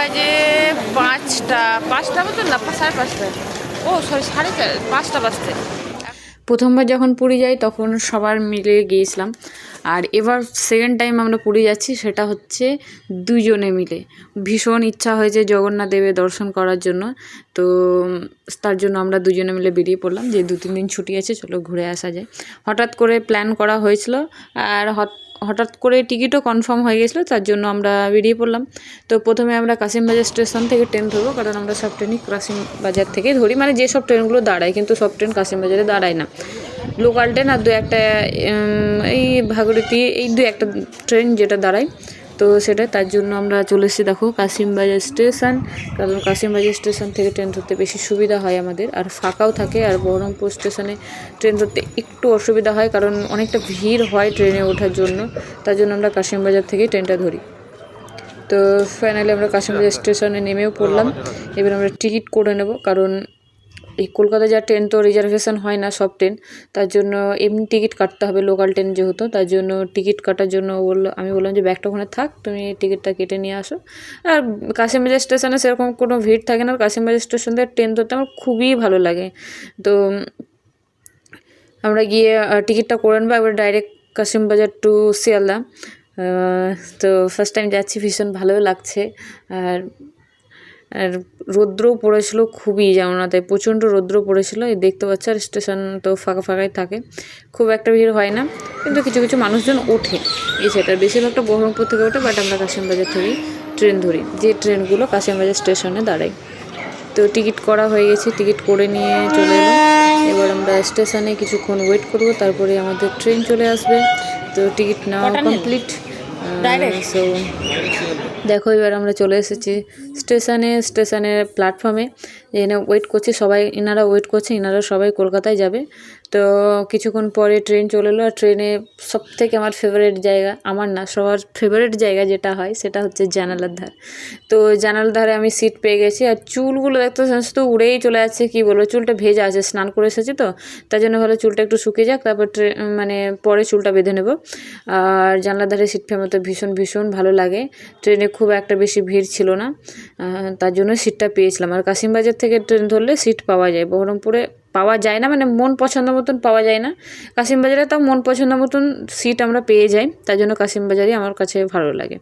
বাজে পাঁচটা পাঁচটা মতো না সাড়ে পাঁচটা। ও সরি সাড়ে চার, পাঁচটা বাজতে। প্রথমবার যখন পুরী যাই, তখন সবার মিলে গিয়েছিলাম। আর এবার সেকেন্ড টাইম আমরা পুরী যাচ্ছি, সেটা হচ্ছে দুজনে মিলে। ভীষণ ইচ্ছা হয়েছে জগন্নাথ দেবের দর্শন করার জন্য। তো, তার জন্য আমরা দুজনে মিলে বেরিয়ে পড়লাম। যে দু, তিন দিন ছুটি আছে, চলো ঘুরে আসা যায়। হঠাৎ করে প্ল্যান করা হয়েছিল, আর হট- হঠাৎ করে টিকিটও কনফার্ম হয়ে গেছিল, তার জন্য আমরা বেরিয়ে পড়লাম। তো প্রথমে আমরা কাশিমবাজার স্টেশন থেকে ট্রেন ধরবো, কারণ আমরা সব ট্রেনই কাশিমবাজার থেকে ধরি। মানে যেসব ট্রেনগুলো দাঁড়ায়, কিন্তু সব ট্রেন কাশিমবাজারে দাঁড়ায় না। লোকাল ট্রেন আর দু একটা এই ভাগরতী এই দু একটা ট্রেন যেটা দাঁড়ায়। তো সেটা তার জন্য আমরা চলে এসেছি, দেখো কাশিমবাজার স্টেশন। কারণ কাশিমবাজার স্টেশন থেকে ট্রেন ধরতে বেশি সুবিধা হয় আমাদের, আর ফাঁকাও থাকে, আর বহরমপুর স্টেশনে ট্রেন ধরতে একটু অসুবিধা হয়, কারণ অনেকটা ভিড় হয় ট্রেনে ওঠার জন্য, তার জন্য আমরা কাশিমবাজার থেকেই ট্রেনটা ধরি। তো ফাইনালি আমরা কাশিমবাজার স্টেশনে নেমেও পড়লাম, এবার আমরা টিকিট করে নেব, কারণ এই কলকাতায় যা ট্রেন তো রিজার্ভেশন হয় না সব ট্রেন, তার জন্য এমনি টিকিট কাটতে হবে লোকাল ট্রেন যেহেতু, তার জন্য টিকিট কাটার জন্য বলল, আমি বললাম যে ব্যাগটা ওখানে থাক, তুমি টিকিটটা কেটে নিয়ে আসো। আর কাশিমবাজার স্টেশনে সেরকম কোনো ভিড় থাকে না কাশিমবাজার স্টেশন থেকে ট্রেন ধরতে আমার খুবই ভালো লাগে। তো আমরা গিয়ে টিকিটটা করে নেব একবার ডাইরেক্ট কাশিমবাজার টু শিয়ালদা। তো ফার্স্ট টাইম যাচ্ছি, ভীষণ ভালো লাগছে। আর আর রৌদ্রও পড়েছিল খুবই জানাতে প্রচণ্ড রৌদ্র পড়েছিল। এই দেখতে পাচ্ছ আর স্টেশন তো ফাঁকা ফাঁকাই থাকে। খুব একটা ভিড় হয় না কিন্তু কিছু কিছু মানুষজন ওঠে। এই সেটার বেশিরভাগটা বহরমপুর থেকে ওঠে বাট আমরা কাশিমবাজার থেকেই ট্রেন ধরি। যে ট্রেনগুলো কাশিমবাজার স্টেশনে দাঁড়ায়। তো টিকিট করা হয়ে গেছে টিকিট করে নিয়ে চলে এলাম। এবার আমরা স্টেশনে কিছুক্ষণ ওয়েট করব তারপরে আমাদের ট্রেন চলে আসবে। তো টিকিট নেওয়া কমপ্লিট দেখো, এবার আমরা চলে এসেছি স্টেশনে, স্টেশনের প্ল্যাটফর্মে এখানে ওয়েট করছি সবাই, এনারা ওয়েট করছে, এনারা সবাই কলকাতায় যাবে। তো কিছুক্ষণ পরে ট্রেন চলে এলো আর ট্রেনে সব থেকে আমার ফেভারিট জায়গা আমার না, সবার ফেভারিট জায়গা যেটা হয় সেটা হচ্ছে জানালার ধার। তো জানালার ধারে আমি সিট পেয়ে গেছি আর চুলগুলো দেখতে শুধু উড়েই চলে যাচ্ছে, কী বলব? চুলটা ভেজা আছে, স্নান করে এসেছি তো, তার জন্য ভালো চুলটা একটু শুকিয়ে যাক, তারপর ট্রে- মানে পরে চুলটা বেঁধে নেব। আর জানলার ধারে সিট ফেমাতে ভীষণ ভীষণ ভালো লাগে। ট্রেনে খুব একটা বেশি ভিড় ছিল না তার জন্য সিটটা পেয়েছিলাম। আর কাশিমবাজার থেকে ট্রেন ধরলে সিট পাওয়া যায়, বহরমপুরে পাওয়া যায় না মানে মন পছন্দ মতন পাওয়া যায় না। কাশিমবাজারে তাও মন পছন্দ মতন সিট আমরা পেয়ে যাই, তার জন্য কাশিমবাজারই আমার কাছে ভালো লাগে।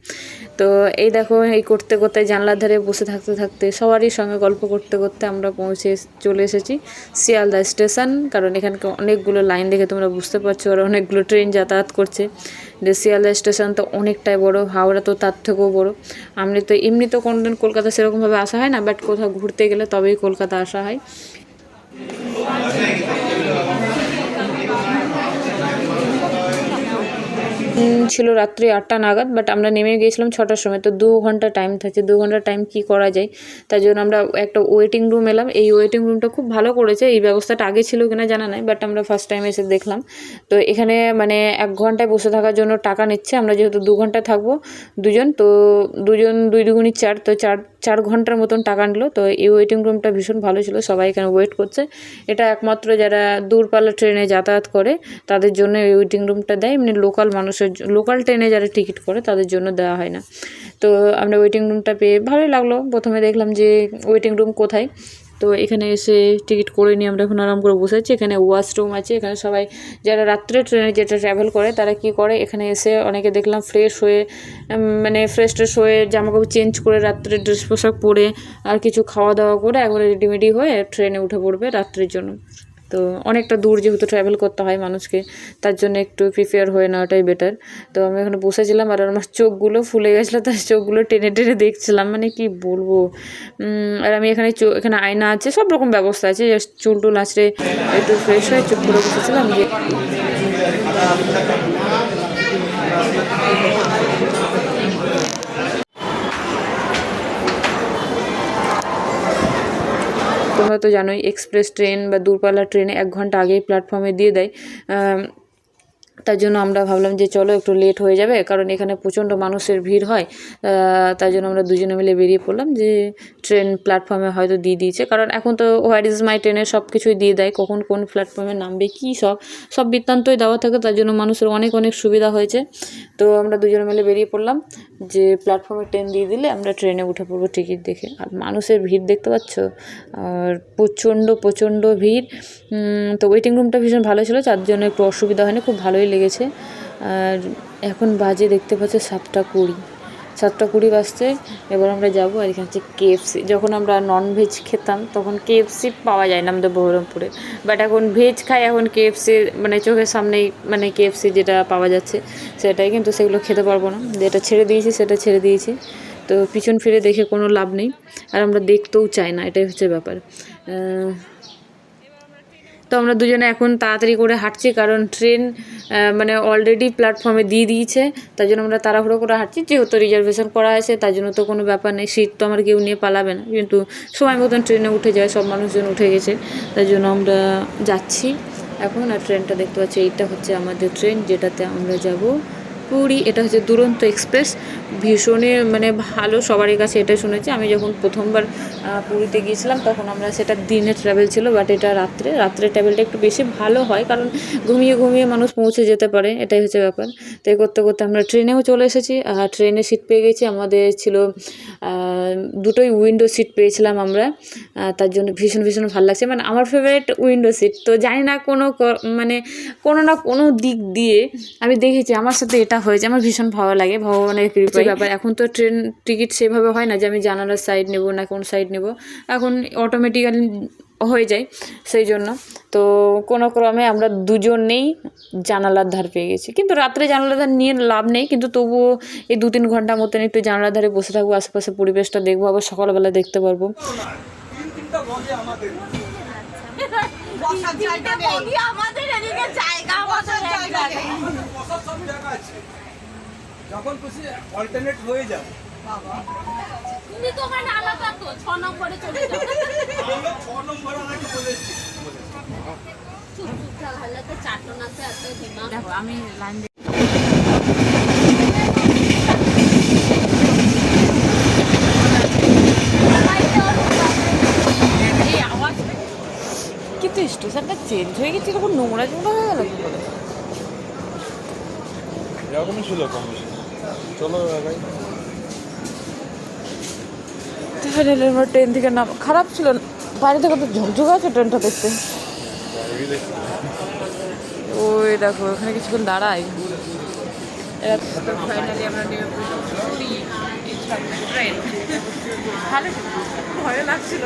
তো এই দেখো, এই করতে করতে জানলার ধারে বসে থাকতে থাকতে সবারই সঙ্গে গল্প করতে করতে আমরা পৌঁছে চলে এসেছি শিয়ালদা স্টেশন, কারণ এখানকে অনেকগুলো লাইন দেখে তোমরা বুঝতে পারছ আর অনেকগুলো ট্রেন যাতায়াত করছে। যে শিয়ালদা স্টেশন তো অনেকটাই বড়, হাওড়া তো তার থেকেও বড়। আমি তো, এমনি তো কোনোদিন কলকাতা সেরকমভাবে আসা হয় না, বাট কোথাও ঘুরতে গেলে তবেই কলকাতা আসা হয়। Amém. ছিল রাত্রি আটটা নাগাদ বাট আমরা নেমে গিয়েছিলাম ছটার সময়। তো দু ঘণ্টা টাইম থাকছে। দু ঘণ্টা টাইম কি করা যায়? তার জন্য আমরা একটা ওয়েটিং রুম এলাম। এই ওয়েটিং রুমটা খুব ভালো করেছে। এই ব্যবস্থাটা আগে ছিল কিনা জানা নাই বাট আমরা ফার্স্ট টাইম এসে দেখলাম। তো এখানে মানে এক ঘন্টায় বসে থাকার জন্য টাকা নিচ্ছে। আমরা যেহেতু দু ঘণ্টা থাকব দুজন, তো দুজন দুই দুগুণি চার, তো চার চার ঘণ্টার মতন টাকা নিল। তো এই ওয়েটিং রুমটা ভীষণ ভালো ছিল। সবাই এখানে ওয়েট করছে। এটা একমাত্র যারা দূরপাল্লা ট্রেনে যাতায়াত করে, তাদের জন্য এই ওয়েটিং রুমটা দেয়। এমনি লোকাল মানুষের লোকাল ট্রেনে যারা টিকিট করে, তাদের জন্য দেওয়া হয় না। তো আমরা ওয়েটিং রুমটা পেয়ে ভালোই লাগল। প্রথমে দেখলাম যে ওয়েটিং রুম কোথায়? তো এখানে এসে টিকিট করে নিয়ে আমরা এখন আরাম করে বসে আছি। এখানে ওয়াশরুম আছে, এখানে সবাই যারা রাত্রে ট্রেনে যেটা ট্রাভেল করে, তারা কি করে? এখানে এসে অনেকে দেখলাম ফ্রেশ হয়ে মানে ফ্রেশ ট্রেশ হয়ে জামাকাপড় চেঞ্জ করে রাত্রে ড্রেস পোশাক পরে আর কিছু খাওয়া দাওয়া করে, একবারে রেডিমেডি হয়ে ট্রেনে উঠে পড়বে রাত্রের জন্য। তো অনেকটা দূর যেহেতু ট্রাভেল করতে হয় মানুষকে, তার জন্য একটু প্রিপেয়ার হয়ে নেওয়াটাই বেটার তো আমি এখানে বসেছিলাম আর আমার চোখগুলো ফুলে গেছিল, তার চোখগুলো টেনে টেনে দেখছিলাম মানে কি বলব? আর আমি এখানে এখানে আয়না আছে, সব রকম ব্যবস্থা আছে জাস্ট চুল টুল আঁচড়ে একটু ফ্রেশ হয়ে চুপ করে বসেছিলাম তো জানোই এক্সপ্রেস ট্রেন বা দূরপাল্লা ট্রেনে এক ঘণ্টা আগেই প্ল্যাটফর্মে দিয়ে দেয়। তার জন্য আমরা ভাবলাম যে চলো একটু লেট হয়ে যাবে, কারণ এখানে প্রচণ্ড মানুষের ভিড় হয়। তার জন্য আমরা দুজনে মিলে বেরিয়ে পড়লাম যে ট্রেন প্ল্যাটফর্মে হয়তো দিয়ে দিয়েছে। কারণ এখন তো হোয়াট ইজ মাই ট্রেনের সব কিছুই দিয়ে দেয়, কখন কোন প্ল্যাটফর্মে নামবে, কী সব সব বৃত্তান্তই দেওয়া থাকে, তার জন্য মানুষের অনেক অনেক সুবিধা হয়েছে। তো আমরা দুজনে মিলে বেরিয়ে পড়লাম যে প্ল্যাটফর্মে ট্রেন দিয়ে দিলে আমরা ট্রেনে উঠে পড়ব টিকিট দেখে। আর মানুষের ভিড় দেখতে পাচ্ছ? আর প্রচণ্ড প্রচণ্ড ভিড়। তো ওয়েটিং রুমটা ভীষণ ভালো ছিল তার জন্য একটু অসুবিধা হয়নি, খুব ভালোই লেগেছে। আর এখন বাজে দেখতে পাচ্ছ সাতটা কুড়ি। সাতটা কুড়ি বাজতে এবার আমরা যাব আর এখানে হচ্ছে কেএফসি যখন আমরা নন ভেজ খেতাম, তখন কেএফসি পাওয়া যায় না আমাদের বহরমপুরে। বাট এখন ভেজ খাই, এখন কেএফসি মানে চোখের সামনেই মানে কেএফসি যেটা পাওয়া যাচ্ছে, সেটাই কিন্তু সেগুলো খেতে পারব না। যেটা ছেড়ে দিয়েছি, সেটা ছেড়ে দিয়েছি। তো পিছন ফিরে দেখে কোনো লাভ নেই। আর আমরা দেখতেও চাই না, এটাই হচ্ছে ব্যাপার। তো আমরা দুজনে এখন তাড়াতাড়ি করে হাঁটছি, কারণ ট্রেন মানে অলরেডি প্ল্যাটফর্মে দিয়ে দিয়েছে, তার জন্য আমরা তাড়াহুড়ো করে হাঁটছি। যেহেতু রিজার্ভেশন করা আছে, তার জন্য তো কোনো ব্যাপার নেই সিট তো আমার কেউ নিয়ে পালাবে না। কিন্তু সময় মতন ট্রেনে উঠে যায়, সব মানুষজন উঠে গেছে, তার জন্য আমরা যাচ্ছি। এখন আর ট্রেনটা দেখতে পাচ্ছি, এইটা হচ্ছে আমাদের ট্রেন যেটাতে আমরা যাব পুরী, এটা হচ্ছে দুরন্ত এক্সপ্রেস। ভীষণই মানে ভালো, সবারই কাছে এটা শুনেছি। আমি যখন প্রথমবার পুরীতে গিয়েছিলাম, তখন আমরা সেটা দিনে ট্রাভেল ছিল বাট এটা রাত্রে রাত্রে ট্রাভেলটা একটু বেশি ভালো হয়, কারণ ঘুমিয়ে ঘুমিয়ে মানুষ পৌঁছে যেতে পারে, এটাই হচ্ছে ব্যাপার। তাই করতে করতে আমরা ট্রেনেও চলে এসেছি, আর ট্রেনে সিট পেয়ে গেছি। আমাদের ছিল দুটোই উইন্ডো সিট পেয়েছিলাম আমরা তার জন্য ভীষণ ভীষণ ভালো লাগছে। মানে আমার ফেভারিট উইন্ডো সিট তো জানি না কোনো মানে কোনো না কোনো দিক দিয়ে আমি দেখেছি, আমার সাথে এটা হয়েছে আমার ভীষণ ভালো লাগে। ভগবানের কৃপায়। ব্যাপার এখন তো ট্রেন টিকিট সেভাবে হয় না যে আমি জানালার সাইড নেব না কোন সাইড নেব। এখন অটোমেটিক্যালি হয়ে যায় সেই জন্য। তো কোনো ক্রমে আমরা দুজনেই জানালার ধার পেয়ে গেছি। কিন্তু রাত্রে জানালার ধার নিয়ে লাভ নেই কিন্তু তবুও এই দু তিন ঘণ্টা মতন একটু জানালার ধারে বসে থাকব আশেপাশে পরিবেশটা দেখব আবার সকালবেলা দেখতে পারব। আমাদের এদিকে জায়গা বসার জায়গা সব জায়গা আছে। যখন খুশি অল্টারনেট হয়ে যাবে তুমি তো ওখানে আলাদা তো ছ নম্বরে চলে যাও। আমরা ছ নম্বর আমাকে বলেছি চুপ চুপ থাক হালাতে চারটন আছে এত দিমাগ দেখো আমি লাইন এই আওয়াজ কিন্তু স্টেশনটা চেঞ্জ হয়ে গেছে এরকম নোংরা নোংরা হয়ে গেল কি করে? এরকমই ছিল কম চলো ভাই। আমরা ট্রেন থেকে নাম খারাপ ছিল বাইরে থেকে তো ঝকঝক আছে ট্রেনটা দেখতে। ওই দেখো ওখানে কিছুক্ষণ দাঁড়াই। ফাইনালি আমরা ট্রেন ভালো ভয় লাগছিল।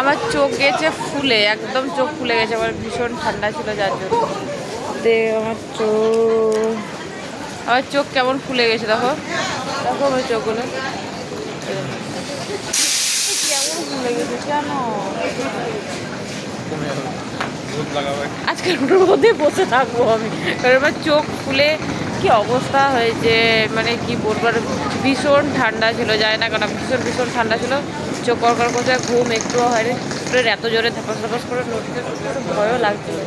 আমার চোখ গেছে ফুলে, একদম চোখ ফুলে গেছে, আমার ভীষণ ঠান্ডা ছিল যার জন্য। দে, আমার চোখ। আমার চোখ কেমন ফুলে গেছে দেখো। দেখো আমার চোখগুলো। কেমন ফুলে গেছে কেন আজকে রোদে বসে থাকব আমি আমার চোখ ফুলে কি অবস্থা হয়েছে মানে কি বলবার ভীষণ ঠান্ডা ছিল যায় না কেন ভীষণ ভীষণ ঠান্ডা ছিল, চোখ কড়কড় করছে ঘুম একটুও হয়নি ট্রেন এত জোরে ধাপাস ধাপাস করে একটু ভয়ও লাগছিল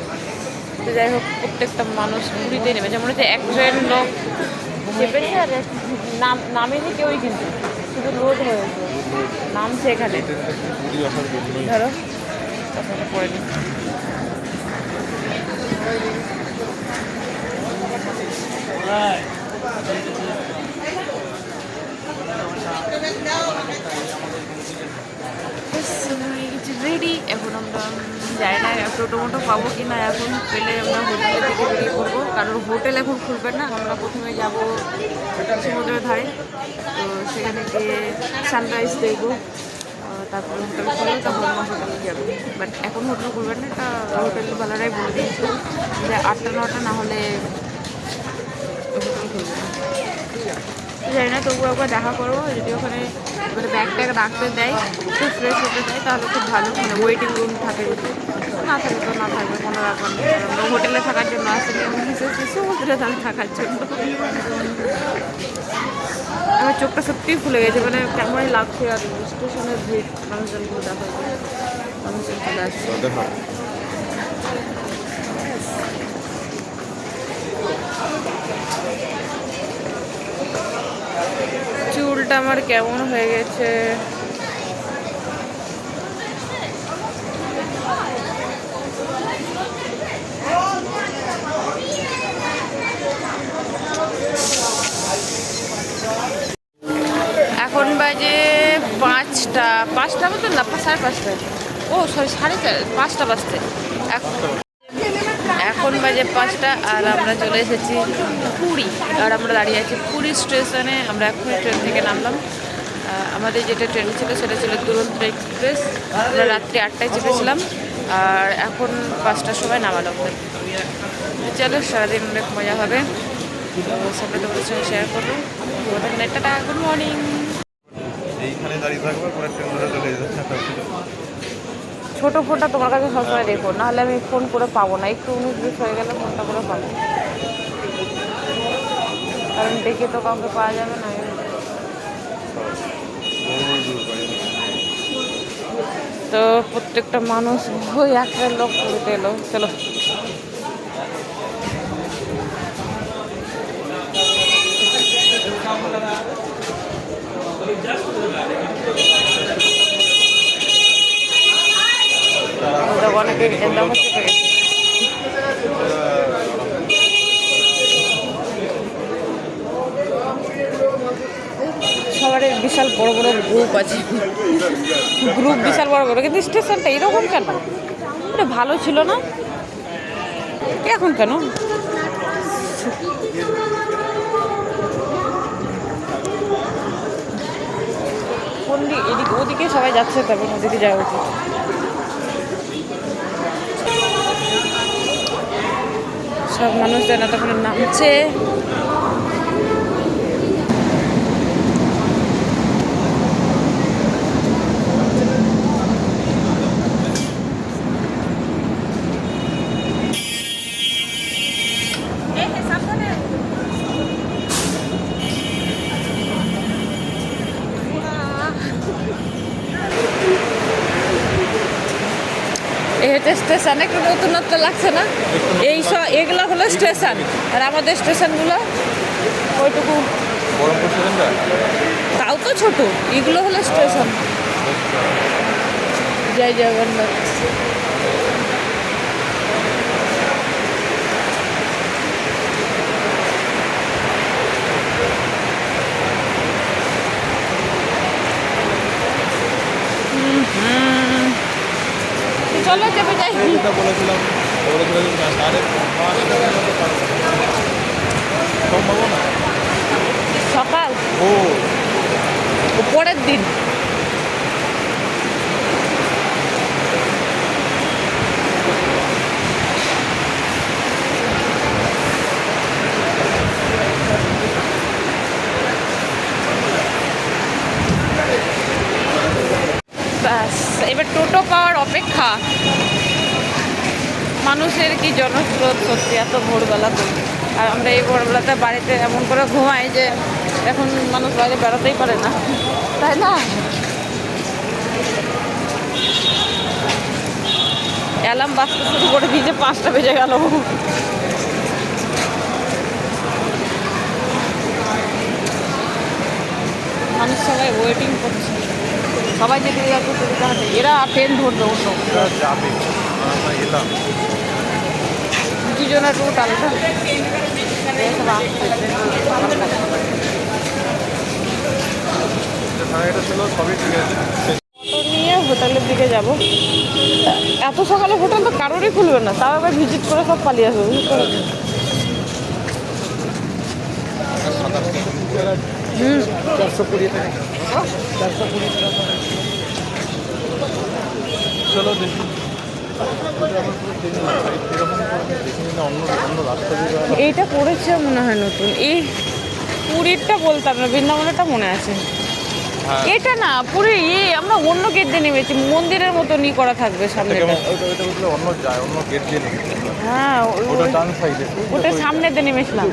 তো যাই হোক, প্রত্যেকটা মানুষ পুরীতে নেমেছে, মনে হচ্ছে একজন লোক চেপেছে আর নাম নামেনি কেউই কিন্তু শুধু লোড হয়েছে। নামছে এখানে। ধরো। কথাটা পড়ে নি। রেডি এখন আমরা যাই না টোটো মোটো পাবো কি না এখন পেলে আমরা হোটেলের দিকে বেরিয়ে পড়ব। কারণ হোটেল এখন খুলবে না, আমরা প্রথমে যাব সমুদ্রের ধারে। তো সেখানে গিয়ে সানরাইজ দেখব। তারপরে হোটেল খুলবে তখন আমরা হোটেলে যাব। বাট এখন হোটেল খুলবে না, এটা হোটেলওয়ালারাই বলে দিয়েছিল যে আটটা, নটা না হলে হোটেল খুলবে না। জানি না, তবুও একবার দেখা করব। যদি ওখানে মানে ব্যাগ ট্যাগ রাখতে দেয় একটু ফ্রেশ হতে দেয়, তাহলে খুব ভালো মানে ওয়েটিং রুম থাকে না থাকে তো না থাকবে, কোনো ব্যাপার নেই। হোটেলে থাকার জন্য আসলে সমুদ্রে থাকার জন্য। আমার চোখটা সত্যিই ফুলে গেছে মানে কেমনই লাগছে আর স্টেশনের ভিড়, মানুষজনগুলো দেখা মানুষজন চলে আসছে দেখো চুলটা আমার কেমন হয়ে গেছে? এখন বাজে পাঁচটা পাঁচটা মতন না, সাড়ে পাঁচটা ও সরি সাড়ে চার, পাঁচটা বাজতে। এখন এখন বাজে পাঁচটা আর আমরা চলে এসেছি পুরী। আর আমরা দাঁড়িয়ে আছি পুরী স্টেশনে। আমরা এখন ট্রেন থেকে নামলাম। আমাদের যেটা ট্রেন ছিল সেটা ছিল দুরন্ত এক্সপ্রেস। আমরা রাত্রি আটটায় চেপেছিলাম আর এখন পাঁচটার সময় নামালো চলো, সারাদিন অনেক মজা হবে। সেটা তোমাদের সঙ্গে শেয়ার করব। নেটটা, গুড মর্নিং। এইখানে দাঁড়িয়ে পরে ট্রেন ধরে চলে অবধি। ছোট ফোনটা তোমার কাছে সবসময় রেখো নাহলে আমি ফোন করে পাবো না। একটু উনিশ বিশ হয়ে গেলে ফোনটা করে পাবো। কারণ দেখে তো কাউকে পাওয়া যাবে না। তো প্রত্যেকটা মানুষ ওই একটা লোক করতে এলো চলো। গেছে সবার বিশাল বড় বড় গ্রুপ আছে। গ্রুপ বিশাল বড় বড়, কিন্তু স্টেশনটা এরকম কেন? এটা ভালো ছিল না? এখন কেন? কোন দিক এদিকে ওদিকে সবাই যাচ্ছে, তবে ওদিকে যাওয়া উচিত সব মানুষ যেন তখন নামছে এই হচ্ছে স্টেশন একটু নতুনত্ব লাগছে না। এই সব এগুলো হলো স্টেশন। আর আমাদের স্টেশনগুলো ওইটুকু। তাও তো ছোট। এগুলো হলো স্টেশন। জয় জগন্নাথ। চলো চেপে যাই। বলেছিলাম সকাল? ও। পরের দিন ব্যাস এবার টোটো পাওয়ার অপেক্ষা মানুষের কি জনস্রোত সত্যি এত ভোরবেলা করে আর আমরা এই ভোরবেলাতে বাড়িতে এমন করে ঘুমাই যে এখন মানুষ বাইরে বেড়াতেই পারে না। তাই না? অ্যালার্ম বাজতে শুরু করে দিয়েছে পাঁচটা বেজে গেল। মানুষ সবাই ওয়েটিং করছে। সবাই যেদিকে যাচ্ছে এরা ট্রেন ধরবে অন্য যাবে। এলাম। দুজনের অটো নিয়ে হোটেলের দিকে যাব। এত সকালে হোটেল তো কারোরই খুলবে না তাও আবার ভিজিট করে সব পালিয়ে আসবে হুম। চারশো কুড়ি থেকে চারশো কুড়ি চলো দেখি। এইটা করেছে মনে হয় নতুন। এই পুরীরটা বলতাম না বৃন্দাবনেরটা মনে আছে। হ্যাঁ। এটা না পুরী ইয়ে আমরা অন্য গেট দিয়ে নেমেছি মন্দিরের মতনই করা থাকবে সামনে অন্য যায় অন্য গেট দিয়ে হ্যাঁ ওটা ওই- ডান সাইডে ওটা সামনে দিয়ে নেমেছিলাম।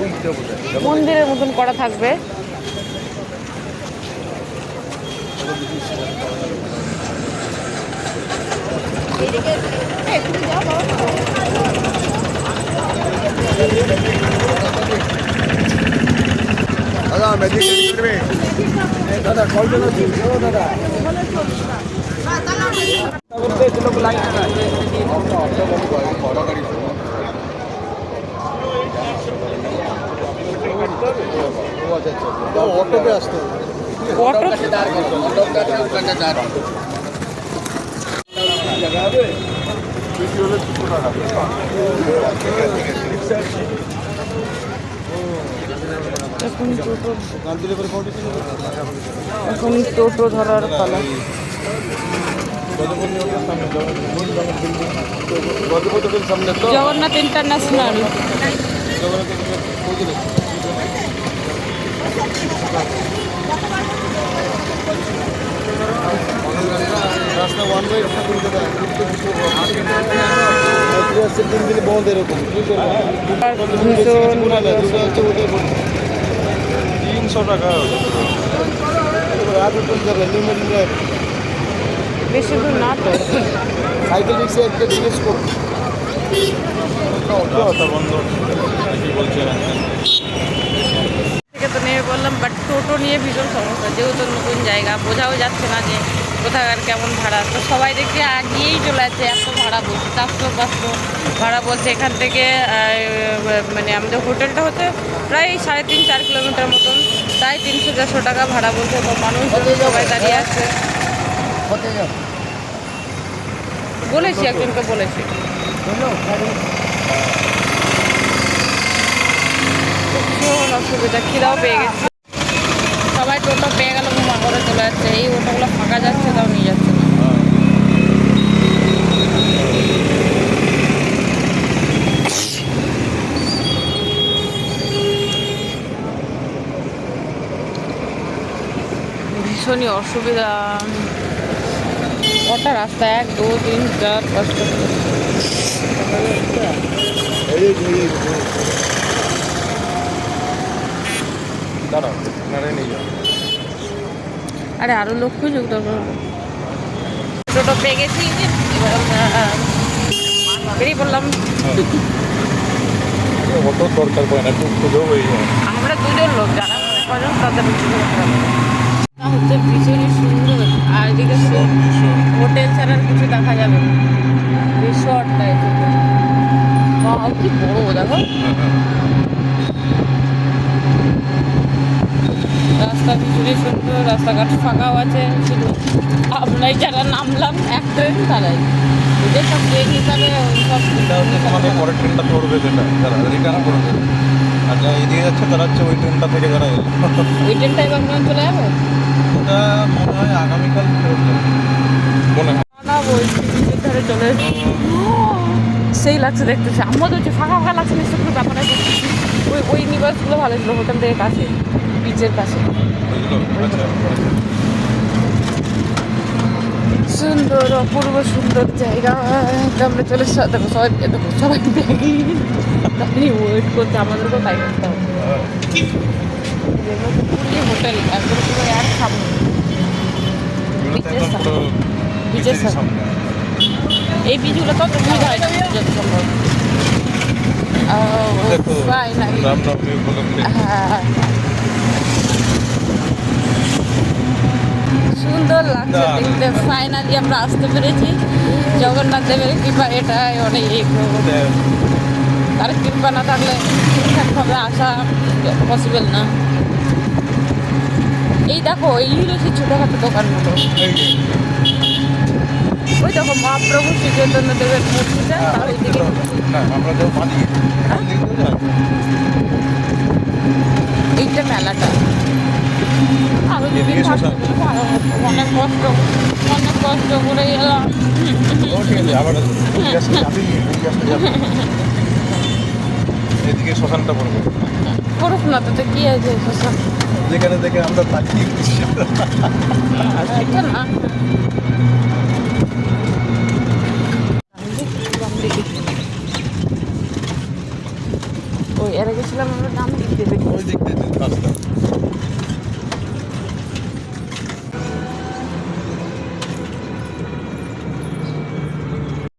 মন্দিরের মতন করা থাকবে। দাদা ম্যাজিক করবে দাদা কল চলে ও দাদা অটোতে আসতে অটো বেশি হলে দুশো টাকা এখন টোটো এখন টোটো ধরার পালা। জগন্নাথ ইন্টারন্যাশনাল। রাস্তা ওয়ান বাই তিন দিন বন্ধ এরকম কি ভালো। তিনশো টাকা। বেশি দূর না তো। সাইকেল রিক্সা একটা জিজ্ঞেস করুন বন্ধ। কি বলছেন থেকে তো নেমে বললাম বাট টোটো নিয়ে ভীষণ সমস্যা যেহেতু নতুন জায়গা বোঝাও যাচ্ছে না যে কোথাকার কেমন ভাড়া? তো সবাই দেখি আগিয়েই চলে যাচ্ছে এত ভাড়া বলছে চারশো পাঁচশো ভাড়া বলছে। এখান থেকে মানে আমাদের হোটেলটা হচ্ছে প্রায় সাড়ে তিন চার কিলোমিটার মতন। তাই তিনশো চারশো টাকা ভাড়া বলছে তো মানুষজন সবাই দাঁড়িয়ে আছে। বলেছি একজনকে বলেছি। অসুবিধা খিদাও পেয়ে গেছে। সবাই টোটো পেয়ে গেল ঘুমা করে চলে যাচ্ছে এই অটোগুলো ফাঁকা যাচ্ছে তাও নিয়ে যাচ্ছে ভীষণই অসুবিধা। কটা রাস্তা? এক, দু, তিন, চার পাঁচটা দাঁড়াও নিয়ে যাও। আরে আরও লোক খুঁজুক তখন টোটো পেয়ে গেছি বেরিয়ে পড়লাম। অটো দরকার পড়ে না হয়ে যায়। আমরা দুজন লোক যারা মনে করেন তাদের হচ্ছে ভীষণই সুন্দর আর এদিকে হোটেল ছাড়া আর কিছু দেখা যাবে রিসর্ট কি বড় দেখো। রাস্তা ভীষণই সুন্দর রাস্তাঘাট ফাঁকাও আছে শুধু আমরাই যারা নামলাম এক ট্রেন তারাই। ওদের সব ট্রেন হিসাবে তোমাদের পরের ট্রেনটা ধরবে যেটা যারা রিটার্ন করবে। আর যারা এদিকে যাচ্ছে তারা হচ্ছে ওই ট্রেনটা থেকে যারা এলো। ওই ট্রেনটাই বাংলা চলে যাবে? ওটা মনে হয় আগামীকাল মনে হয়। না বলছি ধারে চলে। সেই লাগছে দেখতেছি আমার তো হচ্ছে ফাঁকা ফাঁকা লাগছে নিশ্চয় ব্যাপারে ওই ওই নিবাসগুলো ভালো ছিল হোটেল থেকে কাছে। বিচের পাশে সুন্দর অপূর্ব সুন্দর জায়গা। আমরা চলে। দেখো সবাই দেখো সবাই ব্যাগি দাঁড়িয়ে ওয়েট করছে আমাদেরকেও তাই করতে হবে। পুরী হোটেল একদম পুরো এগুলোতে বিচের সামনে। এই বীজগুলো তো সুবিধা হয় যত সম্ভব। দেখো ফাইনালি রামনবমী হ্যাঁ। সুন্দর লাগছে। দেখতে। ফাইনালি আমরা আসতে পেরেছি। জগন্নাথ দেবের কৃপা এটাই অনেক তার কৃপা না থাকলে ঠিকঠাকভাবে আসা পসিবল না। এই দেখো এই হলো সেই ছোটোখাটো দোকানগুলো। এই যে, ওই দেখো মহাপ্রভু শ্রী চৈতন্য দেবের মূর্তিটা তার ওইদিকে দিকে এইটা মেলাটা। অনেক কষ্ট অনেক কষ্ট করে এলাম। এদিকে শ্মশানটা পড়বে করুক না তাতে কি আছে শোষণ যেখানে থেকে আমরা তাকিয়ে না। ওই এর গেছিলাম আমরা দিয়ে দেখি ওই দিয়ে রাস্তা